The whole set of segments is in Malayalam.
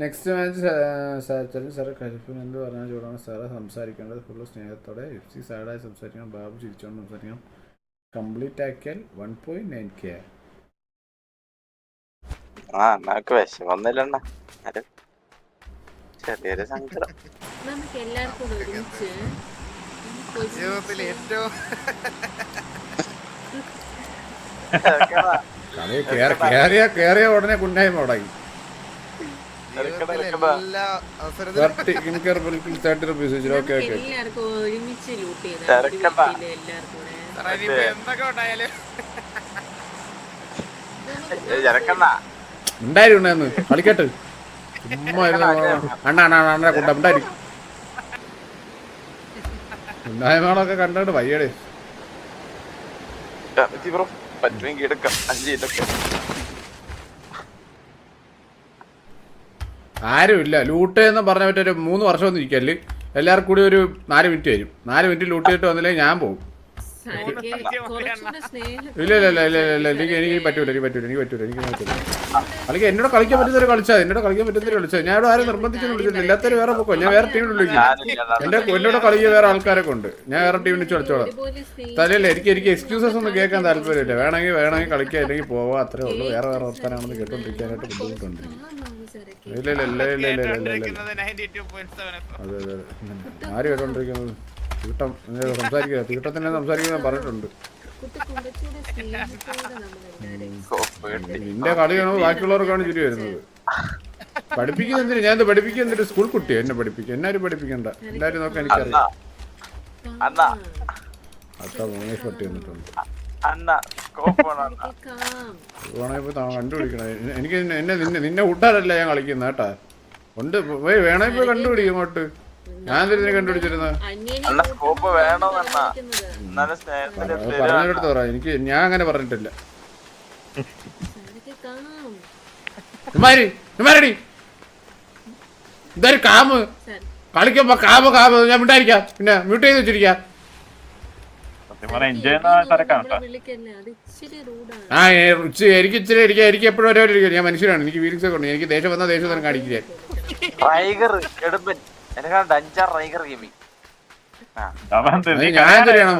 നെക്സ്റ്റ് മാച്ച് സാച്ചറിൻ സാറ് കരിഫിൻ എന്ത് പറഞ്ഞാൽ ചൂടാണ്. സാറ് സംസാരിക്കേണ്ടത് ഫുൾ സ്നേഹത്തോടെ. എഫ് സി സാഡായി സംസാരിക്കണം. ബാബു ചിരിച്ചോണ്ട് സംസാരിക്കണം. കംപ്ലീറ്റ് ആക്കിയാൽ വൺ പോയിന്റ് നയൻ കെ ആ നമുക്ക് വിഷമൊന്നുമില്ലണ്ണ. അത് ചെറിയൊരു സങ്കടം. നമുക്ക് എല്ലാവർക്കും കൂടെ ഒരുമിച്ച് നമുക്ക് ജീവിതത്തിൽ ഒരുമിച്ച് ഏറ്റവും കേറിയ കേറിയ ഉടനെ കുണ്ടായ്മ തുടങ്ങി എടുക്കടാ. എല്ലാ അവസരത്തിലും തേർട്ടി ഇൻകർബിൾ തേർട്ടി റുപ്പീസ് വെച്ചിട്ട് ഓക്കെ നമുക്ക് ഓക്കെ എല്ലാവർക്കും ഒരുമിച്ച് ലൂട്ട് ചെയ്താൽ തിരക്കണ്ട. എല്ലാവർക്കും കൂടെ സാറേ, ഇനിയിപ്പോ എന്തൊക്കെ ഉണ്ടായാലും ഇറക്കണ്ട ഉണ്ടായിരുന്നു കളിക്കട്ട് ചുമ്മാ ഇരുന്ന് അണ്ണ അണ്ണ അണ്ണ അണ്ണ കുണ്ട ഉണ്ടായി ഉണ്ടായ്മകളൊക്കെ കണ്ടിട്ട് വയ്യടേ ബ്രോ പറ്റുമെങ്കിൽ എടുക്കാം അഞ്ച് ഇതൊക്കെ ആരുമില്ല. ലൂട്ട് എന്ന് പറഞ്ഞ മറ്റൊരു മൂന്ന് വർഷം ഒന്നും ഇരിക്കൽ എല്ലാവർക്കും കൂടി ഒരു നാല് മിനിറ്റ് വരും. നാല് മിനിറ്റ് ലൂട്ട് ചെയ്തിട്ട് വന്നില്ലെങ്കിൽ ഞാൻ പോകും. ഇല്ല ഇല്ല ഇല്ല ഇല്ല എനിക്ക് എനിക്ക് പറ്റൂല എനിക്ക് പറ്റൂല എനിക്ക് പറ്റൂല എനിക്ക് പറ്റൂല. അല്ലെങ്കിൽ എന്നോട് കളിക്കാൻ പറ്റുന്നവരെ കളിച്ചാൽ എന്നോട് കളിക്കാൻ പറ്റുന്നവരെ കളിച്ചാൽ ഞാൻ ഇവിടെ ആരും നിർബന്ധിച്ചൊന്നും വിളിച്ചിട്ടില്ല. എല്ലാത്തരും വേറെ പൊക്കോ. ഞാൻ വേറെ ടീമിൽ വിളിക്കും. എന്റെ എന്നോട് കളിക്കുക വേറെ ആൾക്കാരൊക്കെ ഉണ്ട്. ഞാൻ വേറെ ടീമിൽ കളിച്ചോളാം ഒരുപോലെ തലയില്ല എനിക്ക് എനിക്ക് എക്സ്ക്യൂസസ് ഒന്നും കേൾക്കാൻ താല്പര്യമില്ല. വേണമെങ്കിൽ വേണമെങ്കിൽ കളിക്കുക അല്ലെങ്കിൽ പോവാ. അത്രേ ഉള്ളൂ. വേറെ വേറെ വർത്താനാണെന്ന് കേട്ടോണ്ടിരിക്കാനായിട്ട് ബുദ്ധിമുട്ടുണ്ട്. ഇല്ല ഇല്ല ഇല്ല ഇല്ല ഇല്ല ഇല്ല ഇല്ല ഇല്ല. കേട്ടോണ്ടിരിക്കുന്നത് 92.7 FM. അതെ അതെ അതെ. ആര് കേട്ടോണ്ടിരിക്കുന്നത്? തീട്ടം സംസാരിക്കുക. തീട്ടത്തിനെ സംസാരിക്കുന്ന പറഞ്ഞിട്ടുണ്ട്. നിന്റെ കളി കാണുമ്പോൾ ബാക്കിയുള്ളവർക്കാണ് ചുരി വരുന്നത്. പഠിപ്പിക്കുന്ന എന്തിനു? ഞാൻ ഇത് പഠിപ്പിക്കുന്ന എന്തിനു? സ്കൂൾ കുട്ടി എന്നെ പഠിപ്പിക്കും എന്നാരും പഠിപ്പിക്കണ്ട. എല്ലാരും നോക്കാൻ എനിക്കറിയാം. അത്ത മോനേഷ് പട്ടി വന്നിട്ടുണ്ട്. കണ്ടുപിടിക്കണേ. എനിക്ക് എന്നെ നിന്നെ നിന്നെ വിട്ടാലല്ല ഞാൻ കളിക്കുന്ന കേട്ടാ. ഉണ്ട് പോയി വേണേ പോയി കണ്ടുപിടിക്കും ഇങ്ങോട്ട്. ഞാൻ ഇതിനെ കണ്ടുപിടിച്ചിരുന്ന? പറഞ്ഞെടുത്ത് പറ. എനിക്ക് ഞാൻ അങ്ങനെ പറഞ്ഞിട്ടില്ല. ഇതൊരു കാമ്. കളിക്കുമ്പോ കാമ് കാമ്. ഞാൻ മിണ്ടായിരിക്കാം പിന്നെ മ്യൂട്ട് ചെയ്ത് വെച്ചിരിക്കാം. ആ എനിക്ക് ഇച്ചിരി എനിക്ക് എനിക്ക് എപ്പോഴും ഒരേ ഇരിക്കും. ഞാൻ മനുഷ്യനാണ്. എനിക്ക് ഫീലിങ്സ് ഒക്കെ ഉണ്ട്. എനിക്ക് ദേഷ്യം വന്നാൽ ദേഷ്യം തന്നെ കാണിക്കില്ല റൈഗർ എടുമ്പൻ. എന്നെ കണ്ട അഞ്ചാറ് റൈഗർ ഗെയിമി ആ. അവൻ അത് ഞാൻ എന്ത് ചെയ്യണം?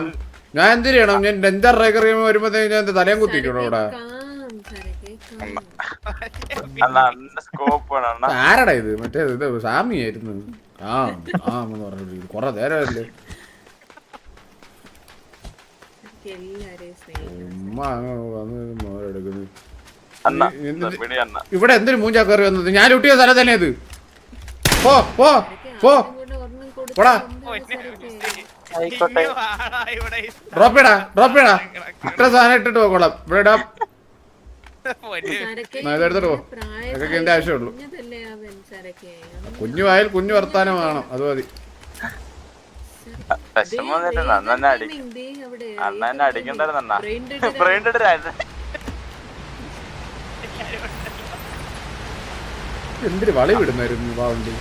ഞാൻ എന്ത് ചെയ്യണം? ഞാൻ ഡെഞ്ചർ ഗെയിം വരുമ്പോഴത്തേക്ക് ഞാൻ എന്റെ തലയും കുത്തിക്കണോ ഇവിടെ. ആരടാ ഇത്? മറ്റേ ഇത് സാമിയായിരുന്നു ആ ആ എന്ന് പറഞ്ഞു കൊറേ നേരമല്ലേ എല്ലാരെയും സ്നേഹം ഉമ്മ അങ്ങ് വന്ന് മോരെടുക്കുന്നു അണ്ണ ഈ- എന്ത്- പിടി അണ്ണ ഇവിടെ എന്തൊരു മൂഞ്ചാ കയറി വന്നത്? ഞാൻ ഊട്ടിയ സ്ഥലം തന്നെ ഇത്. പോ പോ പോ. പോടാ. ഡ്രോപ്പ് ചെയ്യടാ ഡ്രോപ്പ് ചെയ്യടാ ഇത്ര സാധനം ഇട്ടിട്ട് പോകോളാം ഇവിടെ ഇടാം. പോ. ഇതൊക്കെ എന്റെ ആവശ്യമുള്ളൂ കുഞ്ഞു ആയാൽ കുഞ്ഞു വർത്താനം വേണം. അത് മതി. വിഷമം എന്തിന് വളി വിടുന്നായിരുന്നു വാവണ്ടി?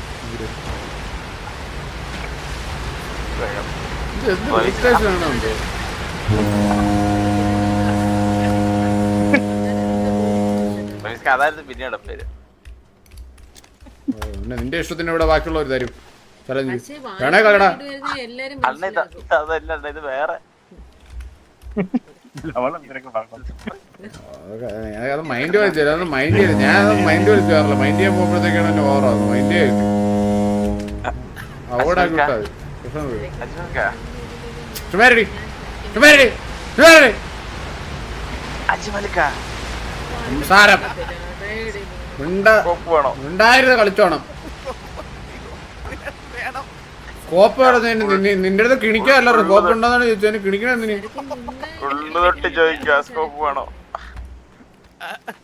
അതായിരുന്നു പിന്നീട് പേര്. നിന്റെ ഇഷ്ടത്തിന് ഇവിടെ ബാക്കിയുള്ളവർ തരും. അതല്ല ഇത് വേറെ. മൈൻഡ് വലിച്ചു മൈൻഡ് ചെയ്ത് ഞാൻ മൈൻഡ് വലിച്ചു വരില്ല മൈൻഡ് ചെയ്യാൻ പോകുമ്പോഴത്തേക്കാണ് എന്റെ ഓറ അത് മൈൻഡ് ചെയ്തു അവിടെ കളിച്ചോണം. കോപ്പ് നിന്റെ അടുത്ത് കിണിക്കാല്ലോ കോപ്പ് ഉണ്ടോന്നാണ് ചോദിച്ചത്. കിണിക്കണ എന്തിന്? തൊട്ട് ചോദിക്കുക സ്കോപ്പ് വേണോ?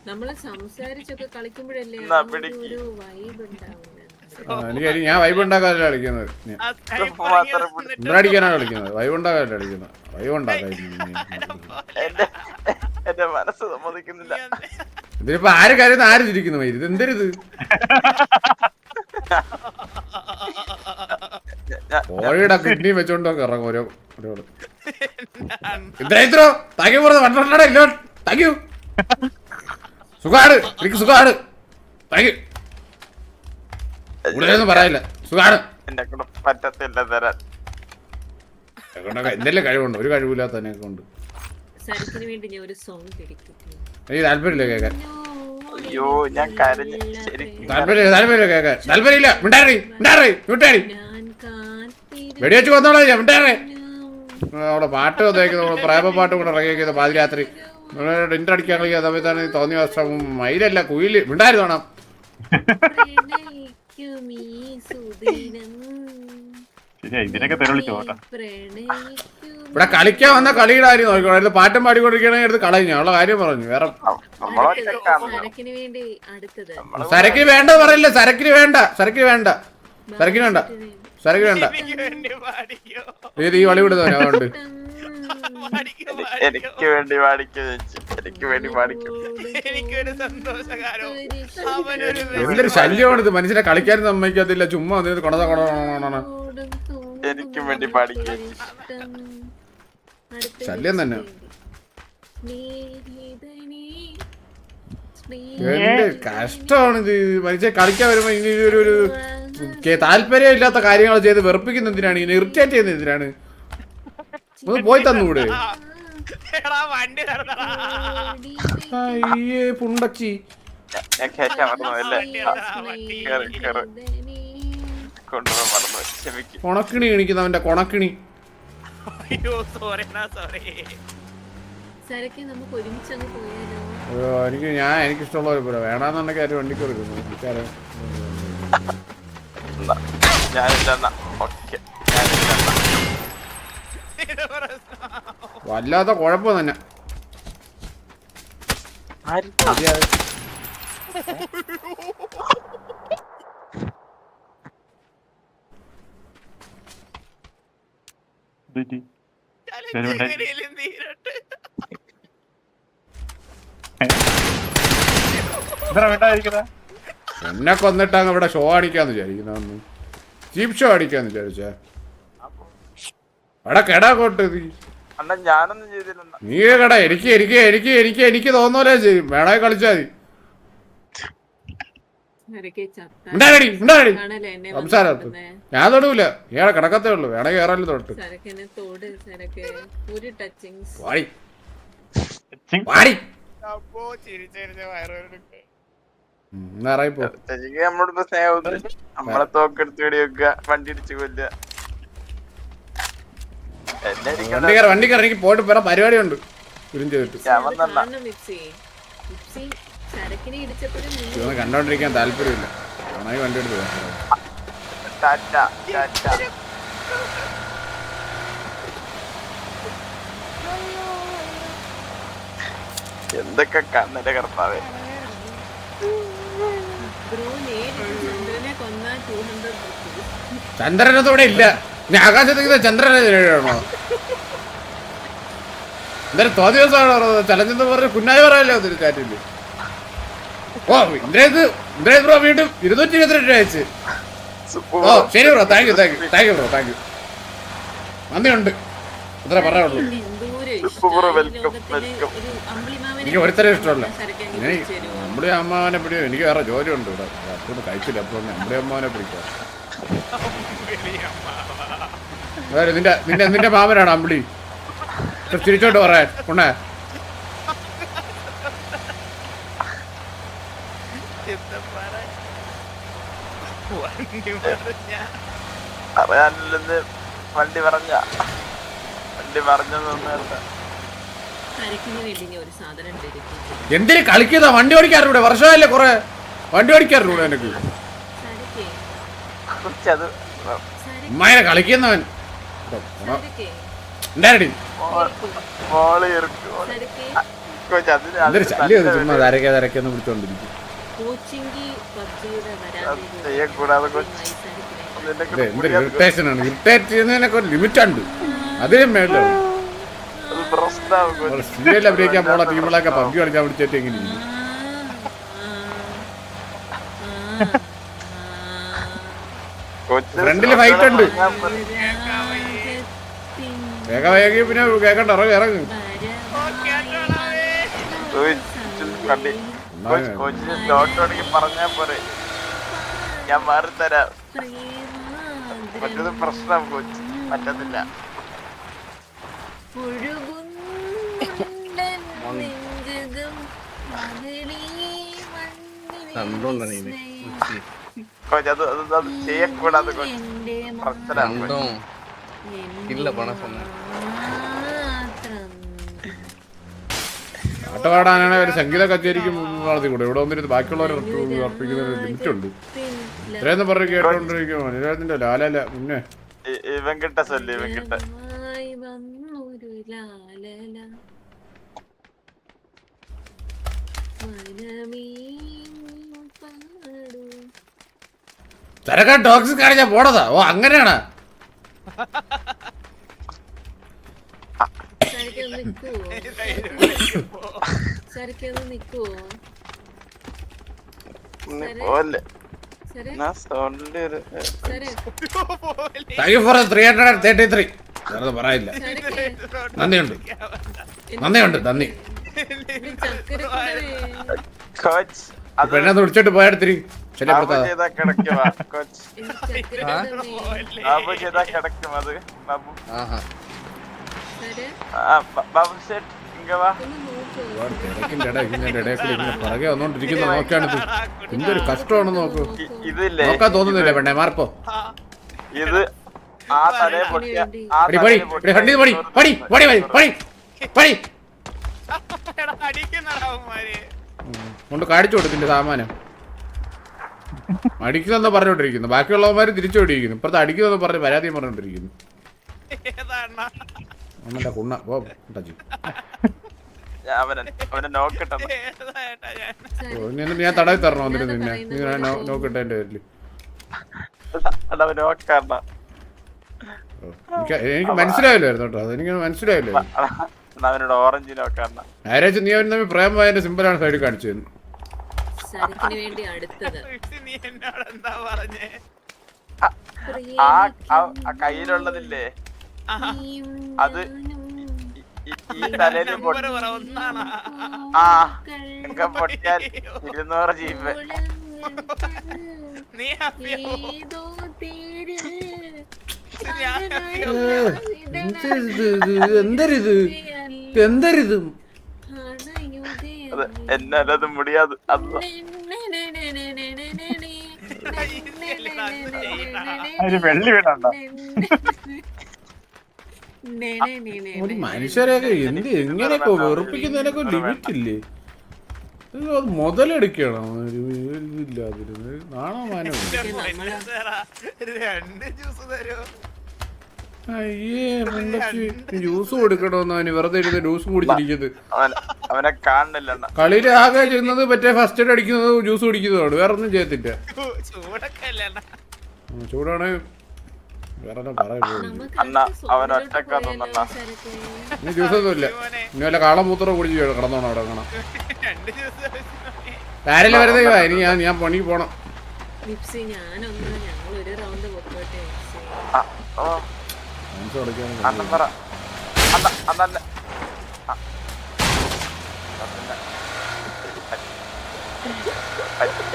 നമ്മൾ സംസാരിച്ചൊക്കെ കളിക്കുമ്പോഴല്ലേ ഒരു-. വൈബ് ഉണ്ടാവുന്നത് എനിക്ക് ഞാൻ വൈബ് ഉണ്ടാക്കാനല്ല കളിക്കുന്നത്. ഇമ്രടിക്കാനാണ് കളിക്കുന്നത്? വൈബ് ഉണ്ടാക്കാനല്ല കളിക്കുന്നത്. വൈബ് ഉണ്ടാക്കാൻ എന്റെ മനസ്സ് സമ്മതിക്കുന്നില്ല. ഇതിലിപ്പോ ആര് കാര്യം ആര് ചിരിക്കുന്നു? ഇത് എന്തൊരിത് കോഴിയുടെ കിഡ്നി വെച്ചോണ്ടൊക്കെ ഇറങ്ങും ഓരോ ഇത്രോ? താങ്ക് യു പറഞ്ഞു വണ്ടോടാ ഇല്ലോ താങ്ക് യു സുഖാണ്. എനിക്ക് സുഖാണ്. താങ്ക് യു കൂടുതലൊന്നും പറയില്ല സുഖാണ്. പറ്റത്തില്ല തരാൻ. എന്തെല്ലാം കഴിവുണ്ട്? ഒരു കഴിവില്ലാത്ത തന്നെ കൊണ്ട്. വേണ്ടി ഞാൻ ഒരു സോങ് പഠിക്കട്ടെ എനിക്ക് താല്പര്യമില്ല കേക്കാൻ അയ്യോ ഞാൻ കരഞ്ഞു ശരിക്കും താല്പര്യമില്ല കേക്കാൻ താല്പര്യമില്ല. മിണ്ടാറി മിണ്ടാറി കാത്തിരുന്നു വെടിവെച്ച് കൊന്നോളാം ഞാൻ മിണ്ടാറേ അവിടെ പാട്ട് വന്നേക്കുന്നത് നമ്മൾ പ്രേമ പാട്ട് കൂടെ ഇറങ്ങിയത് പാതിരാത്രി. ഡിന്റെ അടിക്കാൻ കളിക്കുന്ന സമയത്താണ് തോന്നിയ വർഷം മയിലല്ല കുയിൽ ഉണ്ടായിരുന്നു ഇവിടെ കളിക്കാൻ വന്ന കളിയുടെ കാര്യം നോക്കിക്കോളാം പാട്ടും പാടിക്കൊണ്ടിരിക്കണമെങ്കിൽ എടുത്ത് കളഞ്ഞു. അവളെ കാര്യം പറഞ്ഞു വേറെ. സരക്കിന് വേണ്ട പറയില്ല സരക്കിന് വേണ്ട. സരക്കിന് വേണ്ട. സരക്കിന് വേണ്ട. സരക്കിന് വേണ്ട വേണ്ടി പാടിക്കോ ഇത് ഈ വളി വിടുന്നവൻ അതുകൊണ്ട് എനിക്ക് വേണ്ടി പാടിക്കും ചേച്ചി. എനിക്ക് വേണ്ടി പാടിക്കും എനിക്കൊരു സന്തോഷകാരോ അവനൊരു എന്തൊരു ശല്യമാണ് ഇത്? മനുഷ്യനെ കളിക്കാനും സമ്മതിക്കത്തില്ല. ചുമ്മാ അതിന് കൊണത കൊണതാണ് എനിക്കും വേണ്ടി പാടിക്കും ശല്യം തന്നെ. എന്ത് കഷ്ടമാണ് ഇത്? മനുഷ്യ കളിക്കാൻ വരുമ്പോ ഇനി ഒരു ഒരു കെ- താല്പര്യം ഇല്ലാത്ത കാര്യങ്ങൾ ചെയ്ത് വെറുപ്പിക്കുന്ന എന്തിനാണ്? ഇങ്ങനെ ഇറിറ്റേറ്റ് ചെയ്യുന്ന എന്തിനാണ്? ഒന്ന് പോയി തന്നൂടെ? എടാ വണ്ടി നടന്നടാ അയ്യേ പുണ്ടച്ചി. ഞാൻ കേൾക്കാൻ മറന്നു അല്ലേ? കേറി, കേറി. കൊണ്ടുപോകാൻ മറന്നു ക്ഷമിക്കും. കൊണക്കിണി കൊണക്കിണി. അയ്യോ സോറി സോറി അങ്ങ് പോയാലോ? അയ്യോ, എനിക്ക് ഞാൻ ഒരു പോലെ വേണമെന്നുണ്ടെങ്കിൽ ആരും വണ്ടിക്ക് കൊടുക്കുന്നു എനിക്കറിയാം ഞാനില്ലെന്ന ഓക്കെ. ഞാനില്ലെന്ന വല്ലാത്ത കുഴപ്പം തന്നെ. ഇത്ര ഇതുപറ്റി. എന്നെ കൊന്നിട്ടാണ് ഇവിടെ ഷോ അടിക്കാന്ന് വിചാരിക്കുന്ന. ചീപ്പ് ഷോ അടിക്കാന്ന് വിചാരിച്ചേ. എടാ കെടാ കോട്ട് നീ. അണ്ണ ഞാനൊന്നും ചെയ്തില്ല നീ കട എനിക്ക് എനിക്ക് എനിക്ക് എനിക്ക് എനിക്ക് തോന്നൂലേ ചെയ്യും വേണേ കളിച്ചാ മതി. എന്നെ ഞാൻ തൊടൂല. ഇയാളെ കിടക്കത്തേ ഉള്ളൂ. വേണേ കയറാലും തൊട്ട്. സരക്കിനെ തോട് സരക്ക് ഒരു ടച്ചിങ്സ് വാടി. വാടി. അപ്പോ ചിരിച്ചിരിച്ച വയറെടുക്ക് സ്നേഹം നമ്മളെ തോക്കെടുത്ത് വെടി വെക്കുക വണ്ടി ഇടിച്ചു കൊല്ലുക. എനിക്ക് പോയിട്ട് വേറെ പരിപാടി ഉണ്ട് കണ്ടോണ്ടിരിക്കാൻ താല്പര്യമില്ല. വണ്ടി എടുത്ത് പോകാം ടാറ്റ ടാറ്റ. എന്തൊക്കെ കണ്ണിന്റെ കർത്താവേ. ബ്രോ നേരിട്ട് ചന്ദ്രനെ കൊന്ന ടൂ ഹൺഡ്രഡ് റുപ്പീസ് ഇല്ല. ഇനി ആകാശത്തേക്ക് ചന്ദ്രനെ ആണോ എന്തായാലും ദിവസമാണ് പറഞ്ഞത്. ചലഞ്ചെന്ന് പറഞ്ഞ കുന്നായി പറയല്ലോ ഒത്തിരി ചാറ്റിൽ ഓ ഇന്ദ്രേത് ഇന്ദ്രേത് ബ്രോ വീണ്ടും ഇരുന്നൂറ്റി ഇരുപത്തിരണ്ട് രൂപ അയച്ച്. ഓ ശരി bro. Thank you thank you thank you bro thank you നന്ദിയുണ്ട്. അത്ര പറയാനുള്ളൂ. welcome. എനിക്ക് ഒരുത്തരം ഇഷ്ടമല്ല. നമ്മുടെ അമ്മാവനെ പിടിക്കും എനിക്ക് വേറെ ജോലിയുണ്ട് ഇവിടെ. അതൊന്നും കഴിച്ചില്ല. അപ്പോൾ നമ്മുടെ അമ്മാവനെ പിടിക്കാം. നിന്റെ നിന്റെ നിന്റെ മാമനാണ് അമ്പിളി. തിരിച്ചോട്ട് പറയാൻ ഉണ്ണേ പറയാനില്ലെന്ന് പറയാ വണ്ടി പറഞ്ഞ. വണ്ടി പറഞ്ഞു വണ്ടി പറഞ്ഞതൊന്നല്ല സരക്കിന് വേണ്ടി ഞാൻ ഒരു സാധനം ഡെഡിക്കേറ്റ് എന്തിനു കളിക്കുന്ന? വണ്ടി ഓടിക്കാറുണ്ട് വർഷമല്ലേ കൊറേ? വണ്ടി ഓടിക്കാറുണ്ട് എനിക്ക് ഉമ്മാനെ കളിക്കുന്നവൻ. എന്തൊരു ശല്യം ചുമ്മാ തരക്കെ തരക്കെന്ന് ഇറിറ്റേഷൻ ആണ്. ഇറിറ്റേറ്റ് ചെയ്യുന്നതിനൊക്കെ ഒരു ലിമിറ്റ് ഉണ്ട്. അതിനും കൊച്ചു. സീരിയൽ അഭിനയിക്കാൻ പോണ ടീമുകളൊക്കെ പബ്ജി കളിക്കാൻ വിളിച്ചിട്ട് എങ്ങനെ ഇരിക്കും. ഫ്രണ്ടിൽ ഫൈറ്റ് ഉണ്ട്. വേഗം വേഗം പിന്നെ കേക്കണ്ട ഇറങ്ങി ഇറങ്ങി. പറഞ്ഞാ പോരെ. ഞാൻ മാറി തരാം. പ്രേമാദ്രം മറ്റത് പ്രശ്നം കൊച്ചി. പറ്റത്തില്ല. ചെയ്യക്കൂടാതെ ഇല്ല പണം പാടാനാണെങ്കിൽ ഒരു സംഗീത കച്ചേരിക്കും നടത്തി കൂടെ. ഇവിടെ വന്നിട്ട് ബാക്കിയുള്ളവരെ അർപ്പിക്കുന്ന ലിമിറ്റ് ഉണ്ട് ഇത്രയെന്ന് പറഞ്ഞു കേട്ടോണ്ടിരിക്കും മനുരാജത്തിന്റെ ലാലല്ല മുന്നേ. ഇവൻ കിട്ട സൊല്ലു ഇവൻ കിട്ട ലാലല മനമേ പാടൂ തിരക്കാൻ ടോക്സിക് ആണ് ഞാൻ പോണതാ. ഓ അങ്ങനെയാണ്. Three hundred and thirty three വേറെ പറയില്ല. നന്ദിയുണ്ട്. നന്ദിയുണ്ട് നന്ദി. പെണ്ണെ വിളിച്ചിട്ട് പോയാടുത്തിരി പിറകെ വന്നോണ്ടിരിക്കുന്ന നോക്കിയാണിത് എന്തൊരു കഷ്ടമാണെന്ന് നോക്കൂ. ഇതില്ലേ? നോക്കാൻ തോന്നുന്നില്ല പെണ്ണെ മാർപ്പോ ഇത് ആ തലയെ പൊട്ടിയ പടി പടി പടി പടി പടി പടി കൊണ്ട് കാണിച്ചു കൊടുത്തിന്റെ സാമാനം. അടിക്കുന്നെന്ന് പറഞ്ഞോണ്ടിരിക്കുന്നു ബാക്കിയുള്ളവന്മാര് തിരിച്ചു ഓടിയിരിക്കുന്നു ഇപ്പുറത്ത് അടിക്കുന്നെന്ന് പറഞ്ഞ് പരാതിയും പറഞ്ഞോണ്ടിരിക്കുന്നു? അമ്മന്റെ കുണ്ണ. ഓ ടച്ച് ഞാൻ? തടവി തരണോ എന്നിട്ട് നിന്നെ? നീ നോക്കിട്ടെ എന്റെ പേരിൽ എനിക്ക് എനിക്ക് മനസ്സിലായില്ലായിരുന്നു കേട്ടോ. അതെനിക്ക് മനസ്സിലായില്ല അവനോട് ഓറഞ്ചിലൊക്കെ ആരാച്ചും നീ അവൻ തമ്മിൽ പ്രേമമായതിന്റെ സിമ്പിളാണ് സൈഡിൽ കാണിച്ചു സരക്കിന് വേണ്ടി അടുത്തത്. നീ എന്നോട് എന്താ പറഞ്ഞേ? ആ ആ- കയ്യിലുള്ളതില്ലേ? അത് ഈ- പറ ആ ഒക്കെ പൊട്ടിയാൽ ഇരുന്നൂറ് ജീപ്പ്. നീ എന്തരിത്? എന്തരിത്? അത് എന്നാലത് മുടിയാത് വെള്ളി? ഒരു മനുഷ്യരെയൊക്കെ എന്ത്? എങ്ങനെയൊക്കെ വെറുപ്പിക്കുന്നതിനൊക്കെ ലിമിറ്റ് ഇല്ലേ? അത് മുതലെടുക്കണം ഒരു ഇതില്ലാതിരുന്ന് നാണമാനം രണ്ട് ജ്യൂസ് തരോ അയ്യേ മുണ്ടക്ക് ജ്യൂസ് കൊടുക്കണമെന്ന് അവന് വെറുതെ ഇരുന്ന് ജ്യൂസ് കുടിച്ചിരിക്കുന്നത്. കളിയിൽ ആകെ ചെയ്യുന്നത് മറ്റേ ഫസ്റ്റ് എയ്ഡ് അടിക്കുന്നത് ജ്യൂസ് കുടിക്കുന്നതാണ്. വേറെ ഒന്നും ചെയ്യത്തില്ല? ചൂടാണ്. ഇനി മോനെ ഇനി വല്ല കാളമൂത്രം കുടിച്ച് കിടന്നോണം അവിടെ കാണാം? ആരെങ്കിലും വരുന്നേ വാ, ഞാൻ ഞാൻ പണിക്ക് പോണം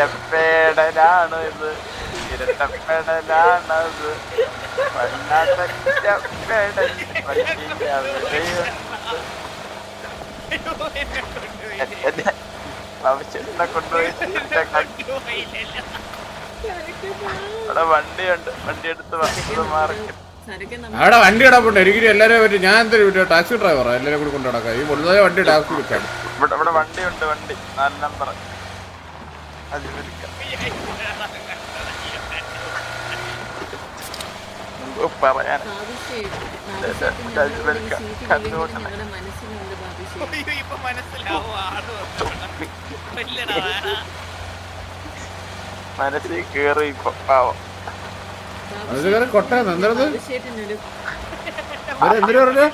പച്ചപ്പേടലാണ് ഇത് കൊണ്ടുപോയി. കൊണ്ടുപോയി എന്നെ അവിടെ വണ്ടിയുണ്ട്. വണ്ടി എടുത്ത് വന്നത് അവിടെ വണ്ടി എനിക്ക് എല്ലാരും പറ്റി ഞാൻ എന്തൊരു ടാക്സി ഡ്രൈവറാ? എല്ലാരും കൂടി കൊണ്ടു നടക്കാം. ഈ പൊടുന്നതായ വണ്ടി ടാക്സി വിൽക്കാം ഇവിടെ ഇവിടെ വണ്ടിയുണ്ട് വണ്ടി. നാല് നമ്പർ അത് വിളിക്കാം എന്തോ പറയാൻ ഞങ്ങളുടെ മനസ്സിലുണ്ട് ബാബുശ്ശേരി അയ്യോ, ഇപ്പൊ മനസ്സിലാവും ആട് വന്നു. ഇല്ലടാ, മനസ്സിൽ കേറി ഇപ്പൊ പാവം. എന്തിനു പറഞ്ഞു?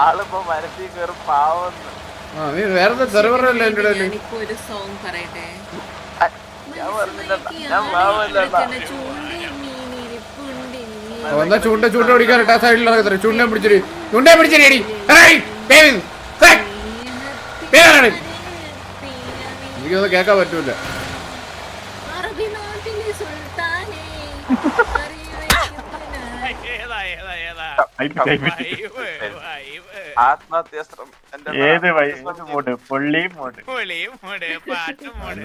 ആളിപ്പോ മനസ്സിൽ കേറി പാവം. ആ നീ വേറെ സെർവറല്ലേ എന്റെ ഇടയിൽ? ഞാനിപ്പോ ഒരു സോങ് പറയട്ടെ. ഞാൻ പറഞ്ഞില്ല ഞാൻ പാവമല്ല എന്നാ ചൂണ്ട ചൂണ്ട പിടിക്കാൻ ആ സൈഡിൽ നടക്കത്തില്ല? ചൂണ്ട പിടിച്ചിരി. ചൂണ്ട പിടിച്ചിരി എനിക്കൊന്നും കേക്കാൻ പറ്റൂല ഏതാ ഏതാ ഏതാ ടൈപ്പ് ടൈപ്പ് വൈവ് വൈവ് ആത്മഹത്യാ ശ്രമം എന്റെ ഏത് വഴി? ആത്മഹത്യാ ഏത് ശ്രമം മോഡ് പൊള്ളി മോഡ് പൊളിയും മോട് പാട്ടും മോട്.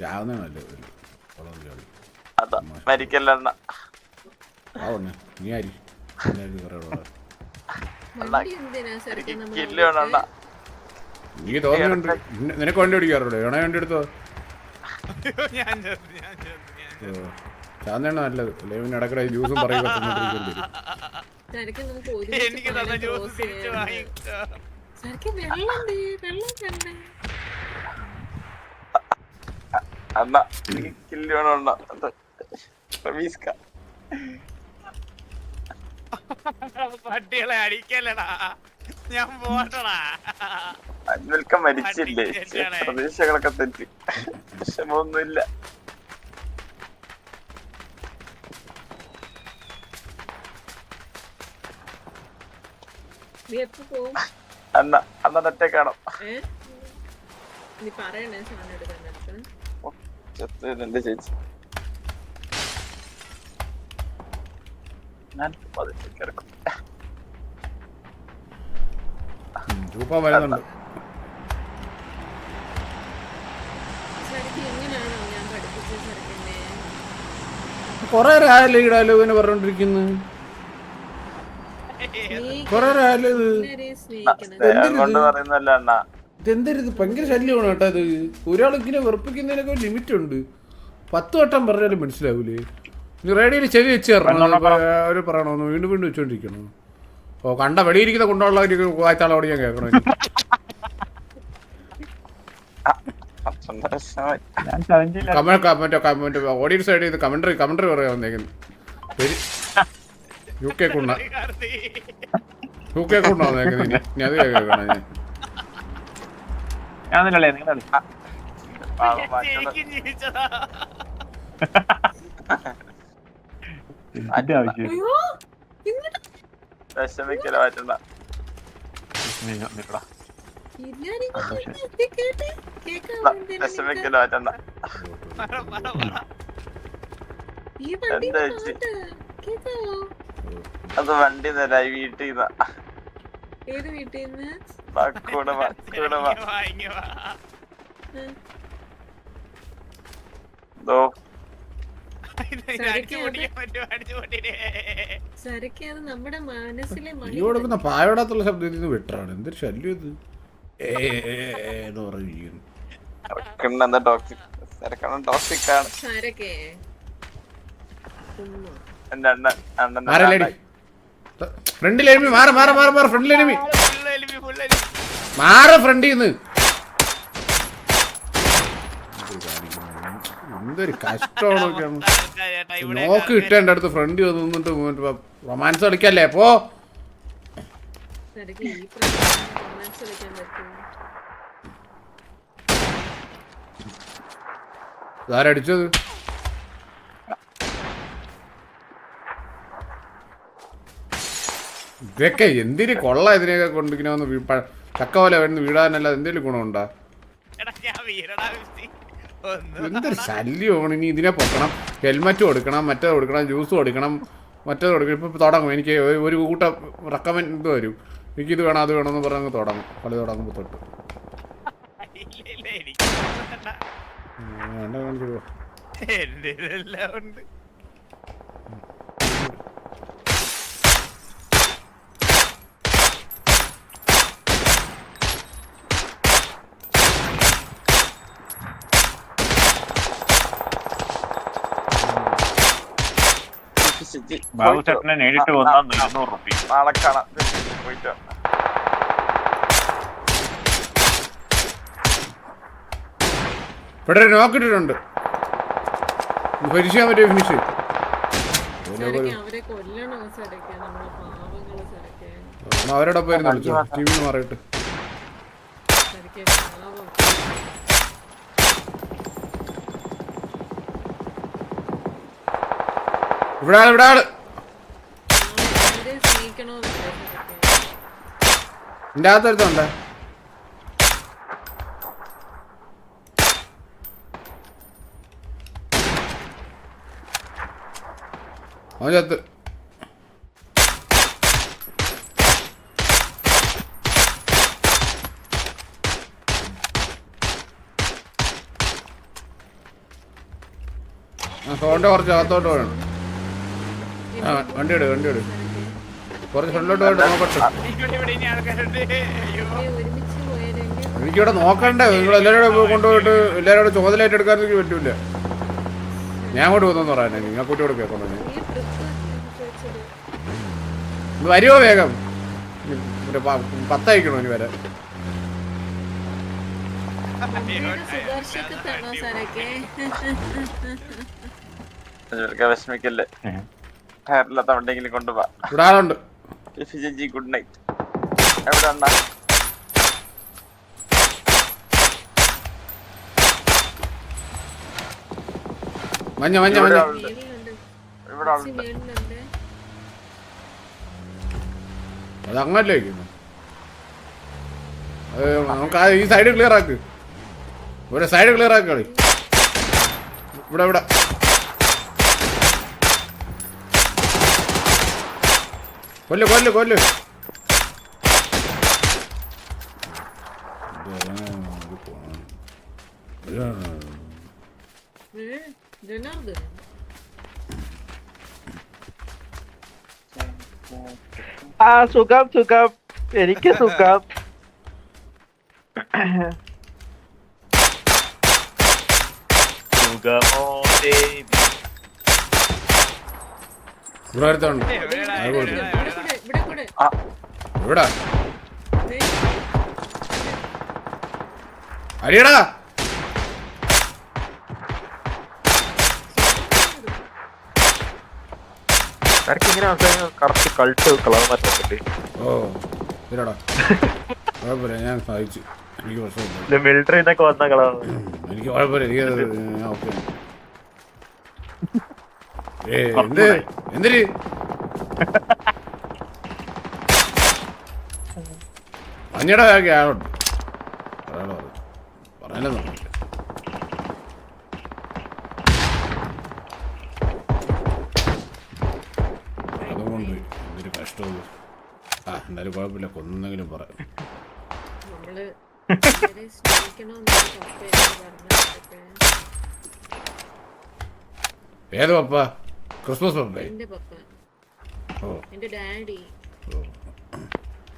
ചാവുന്ന നല്ലത് മരിക്കല്ലെണ്ണ നീ ആരി നീ തോന്നുന്നുണ്ട് നിന- നിനക്ക് വണ്ടി ഓടിക്കാറുള്ളൂ എണ വണ്ടി എടുത്തോ ഞാൻ ഞാൻ ഞാൻ ചേർത്ത്. നല്ലത് പിന്നെ ഇടക്കിടെ ജ്യൂസും പറയും കത്തുന്നോണ്ടിരിക്കേണ്ടി വരും ശരിക്കും നമുക്ക് ഒരു എനിക്ക് തന്ന ജ്യൂസ് തിരിച്ചു വാങ്ങിക്കോ ശരിക്കും വെള്ളം ദേ, വെള്ളം കണ്ടേ അണ്ണ എനിക്ക് കില്ല് വേണണ്ട റമീസ്ക പട്ടികളെ അടിക്കല്ലടാ. ഞാൻ പോട്ടടാ അജ്മൽക്ക മരിച്ചില്ലേ. പ്രതീക്ഷകളൊക്കെ തെറ്റി. വിഷമൊന്നുമില്ല നീ എപ്പോ പോവും? അണ്ണ അണ്ണ ഒറ്റക്കാണോ നീ പറയണേ സാധനം എടുക്കാൻ. എന്റെ ചേച്ചി? ഞാൻ പതുക്കെ കിടക്കും ചൂപ്പാൻ വരുന്നുണ്ട്. കൊറേ രാവിലെ ഈ ഡയലോഗിനെ പറഞ്ഞോണ്ടിരിക്കുന്നു. കൊറേ രാവിലെ ഇതെന്തരുത്? ഭയങ്കര ശല്യമാണ് കേട്ടോ ഇത്. ഒരാളിങ്ങനെ വെറുപ്പിക്കുന്നതിനൊക്കെ ലിമിറ്റ് ഉണ്ട്. പത്ത് വട്ടം പറഞ്ഞാലും മനസ്സിലാവൂലേ? റേഡിയോയിൽ ചെവി വെച്ച് തരണം. അവർ പറയണമെന്ന് വീണ്ടും വീണ്ടും വെച്ചോണ്ടിരിക്കണം ഓ കണ്ട വെളിയിരിക്കുന്ന കൊണ്ടുള്ള ഒരു വായ്ത്താളോട് ഞാൻ കേൾക്കണം. മറ്റേ ഓഡിയൻസ് സൈഡിൽ ഇത് കമന്ററി കമന്ററി പറയാൻ വന്നേക്കുന്നു. യു കെ കുണ്ണ യു കെ കുണ്ണ വന്നേക്കുന്നത് ഇനി ഇനി അത് കേൾക്കണം ഞാൻ. നിങ്ങളെ മാറ്റണം ഇതിന്റെ ആവശ്യം വിഷമിക്കല കേൾക്കാൻ വിഷമിക്കല മാറ്റണ്ട പറ പറ പറ വണ്ടി എന്താ? അത് വണ്ടി നിലായി വീട്ടിൽ നിന്ന്. ഏത് വീട്ടിൽ നിന്ന്? കൂടെ വാ, കൂടെ വാ. ഈ കൊടുക്കുന്ന പായോടാത്തുള്ള ശബ്ദത്തിൽ നിന്ന് വിട്ടാണ് എന്തൊരു ശല്യം ഇത്? ഏ ഏ, ഏ എന്ന് പറഞ്ഞിരിക്കുന്നു കിണ്ണെന്താ ടോക്സിക് തിരക്കണം ടോക്സിക് ആണ്? ശരക്കേ ഉമ്മ. അണ്ണൻ അണ്ണൻ മാറല്ലേടി എനിമി മാറ മാറ മാറ മാറ എലിമി മാറ ഫ്രണ്ടിൽ നിന്ന്. എന്തൊരു കഷ്ടമാണ് നോക്ക് കിട്ടേണ്ട അടുത്ത് ഫ്രണ്ട് വന്നിട്ട് റൊമാൻസ് കളിക്കല്ലേ പോ. ടിച്ചത് ഇതാരടിച്ചത്? ഇതൊക്കെ എന്തിനു കൊള്ള ഇതിനെയൊക്കെ കൊണ്ടിങ്ങനെ ഒന്ന് ചക്ക പോലെ വരുന്ന വീടാനല്ല എന്തെങ്കിലും ഗുണമുണ്ടാ? എന്തൊരു ശല്യമാണ് ഇനി ഇതിനെ പൊക്കണം ഹെൽമറ്റ് കൊടുക്കണം മറ്റേത് കൊടുക്കണം ജ്യൂസ് കൊടുക്കണം മറ്റേത് കൊടുക്കണം. ഇപ്പം തുടങ്ങും. എനിക്ക് ഒരു- കൂട്ടം റെക്കമെൻഡ് ഇത് വരും. എനിക്കിത് വേണം അത് വേണമെന്ന് പറഞ്ഞ് തുടങ്ങും. കളി തുടങ്ങുമ്പോൾ തൊട്ട്. എനിക്ക് വേണ്ട. കാണിച്ചു ബാബു ചേട്ടനെ നേരിട്ട് വന്നാൽ ഇരുന്നൂറ് നാളെ കാണാം. പോയിട്ട്. ഇവിടെ ഫിനിഷ് പറ്റിയ അവരോടൊപ്പം ഇരുന്ന് വിളിച്ചോ ടി വി മാറിയിട്ട്. ഇവിടെ ഇവിടെ എന്റെ അകത്തടുത്തുണ്ട് അതിനകത്ത് സോണിന്റെ കുറച്ച് അകത്തോട്ട് പോകണം. വണ്ടി വിട് വണ്ടി വിട് കുറച്ച് ഫ്രണ്ടിലോട്ട് പോയിട്ട് നോക്കട്ടെ എനിക്കിവിടെ നോക്കണ്ടേ. നിങ്ങൾ എല്ലാവരും കൊണ്ടുപോയിട്ട് എല്ലാവരും ചോദ്യമായിട്ട് എടുക്കാൻ പറ്റൂല. ഞാൻ അങ്ങോട്ട് പോകുന്നു പറയാനേ. നിങ്ങൾ കൂട്ടി കൂടെ വരുവോ വേഗം. പത്തയക്കണോ ഇനി വരാൻ? വിഷമിക്കല്ലേ. ടയറില്ലാത്ത വണ്ടെങ്കിലും കൊണ്ടുപോവാ വിടാനുണ്ട്. ചേച്ചി ഗുഡ് നൈറ്റ് എവിടെ ഉണ്ടാ മഞ്ഞ മഞ്ഞ മഞ്ഞ. ഇവിടെ ഉണ്ട് അത് അങ്ങല്ലേ നമുക്ക് ഈ സൈഡ് ക്ലിയർ ആക്ക്. ഒരു സൈഡ് ക്ലിയർ ആക്കളി ഇവിടെ ഇവിടെ. കൊല്ല് കൊല്ല് കൊല്ല്. ആ സുഖം സുഖം. എനിക്ക് സുഖം. സുഖമോ ദേവി? ഇവിടെ അടുത്തുണ്ട് എവിടാ? അരിയടാ കറക്റ്റ് കൾട്ട് ഓ ഞാൻ എനിക്ക് വന്ന എനിക്ക് എന്തിരി മഞ്ഞയുടെ ഗ്യാളുണ്ട് അതാണ് പറഞ്ഞത് പറയാനോ നമുക്ക് അതുകൊണ്ട് എന്തൊരു കഷ്ടവും ആ എന്തായാലും കുഴപ്പമില്ല. കൊന്നെങ്കിലും പറയാം. ഏത് പപ്പ? ക്രിസ്മസ് പപ്പേ? ഓ.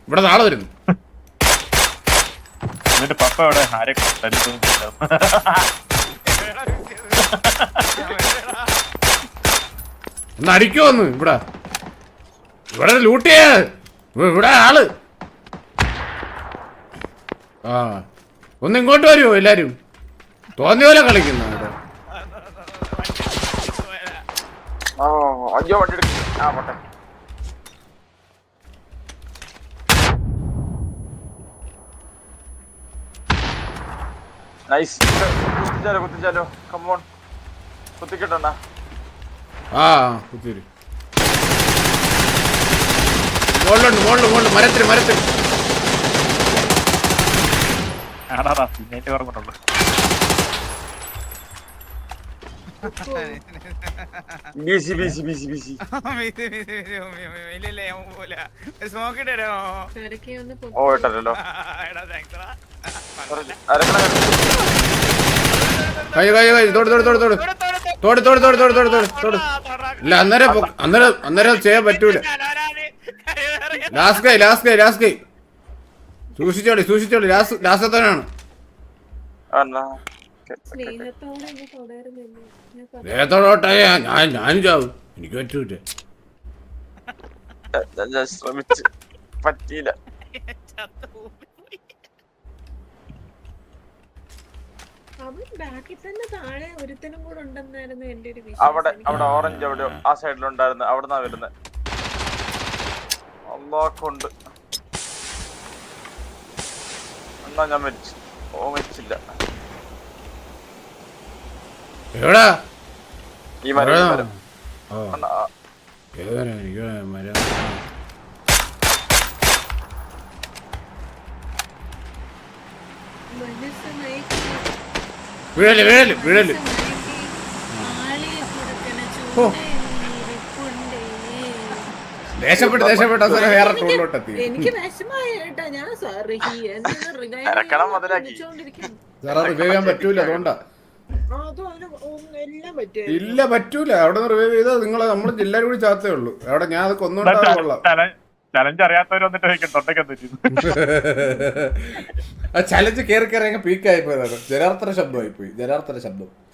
ഇവിടെ നാളെ വരുന്നു. എന്നിട്ട് പപ്പ അവിടെ ആരെ തല്ലിക്കൊന്നും ഒന്ന് അടിക്കോ ഒന്ന് ഇവിടെ. ഇവിടെ ലൂട്ട് ചെയ്യാ ഇവിടെ ആൾ. ആ ഒന്ന് ഇങ്ങോട്ട് വരുമോ എല്ലാരും. തോന്നിയ പോലെ കളിക്കുന്നു ഇവിടെ. ഓ അയ്യോ വണ്ടി എടുക്കും. ആ പോട്ടെ. നൈസ് കുത്തിച്ചാലോ കുത്തിച്ചാലോ. കമ്മോൺ കുത്തിക്കിട്ടണ്ട ആ കുത്തിരി മുകളിലുണ്ട് മുകളിൽ മുകളിൽ മരത്തിൽ മരത്തിൽ ബിസി ബിസി ബിസി ബിസി. ഇല്ല ഇല്ല ഞാൻ പോല സ്മോക്ക് ഇട്ടോ ഓ ഇട്ടല്ലോ എടാ താങ്ക്സ് കൈ കൈ കൈ തോട് തോട് തോട് തോട്. തോട് തോട് തോട്. തോട് തോട് തോട് തോട് ഇല്ല അന്നേരം അന്നേരം അന്നേരം ചെയ്യാൻ പറ്റൂല. ലാസ്റ്റ് കൈ ലാസ്റ്റ് കൈ ലാസ്റ്റ് കൈ. സൂക്ഷിച്ചോളി സൂക്ഷിച്ചോളി. ലാസ്റ്റ് ലാസ്റ്റത്തവനാണ്. ഞാൻ ഞാനും ചാവും. എനിക്ക് പറ്റൂല. ഞാൻ ശ്രമിച്ച്. പറ്റിയില്ല. അവൻ ബാക്കിൽ തന്നെ താഴെ ഒരുത്തനും കൂടെ ഉണ്ടെന്നായിരുന്നു എന്റെ ഒരു അവിടെ അവിടെ ഓറഞ്ച് അവിടെ ആ സൈഡിലുണ്ടായിരുന്നു. അവിടെ നിന്നാ വരുന്നത് അള്ളാഹുണ്ട് എന്നാ ഞാൻ മരിച്ചു? ഓ മരിച്ചില്ല. എവിടാ? ഈ മരം ഈ മരം. അണ്ണാ, മനസ്സ് മയക്കി വീഴൽ വീഴൽ വീഴൽ. ഓ. അവസാനം വേറെ ടൂളിലോട്ടെത്തി എനിക്ക് വിഷമായി കേട്ടാ ഞാൻ സോറി ഇറക്കണം മുതലാക്കി. റിവൈവ് ചെയ്യാൻ പറ്റൂല അതുകൊണ്ടാ. ഇല്ല പറ്റൂല. അവിടെ നിന്ന് റിവൈവ് ചെയ്താൽ നിങ്ങളെ നമ്മൾ എല്ലാരും കൂടി ചാത്തേ ഉള്ളൂ. അവിടെ ഞാൻ അത് കൊന്നുകൊണ്ടാ കൊള്ളാം. ചലഞ്ച് അറിയാത്തവർ വന്നിട്ട് ചോദിക്കും ആ ചലഞ്ച് കയറി കയറി പീക്കായി പോയതാണ്. ജനാർദ്ദന ശബ്ദമായി പോയി. ജനാർദ്ദന ശബ്ദം.